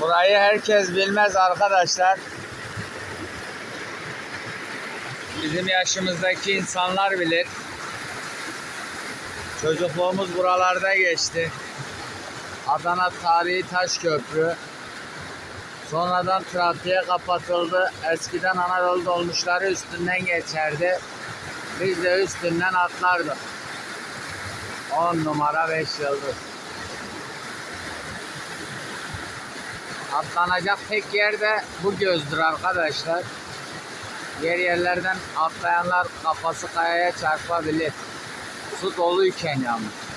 Burayı herkes bilmez arkadaşlar. Bizim yaşımızdaki insanlar bilir. Çocukluğumuz buralarda geçti. Adana Tarihi Taş Köprü. Sonradan trafiğe kapatıldı. Eskiden Anadolu dolmuşları üstünden geçerdi. Biz de üstünden atlardık. 10 numara 5 yıldız. Atlanacak tek yer de bu gözdür arkadaşlar. Yer yerlerden atlayanlar kafası kayaya çarpabilir. Su doluyken yalnız.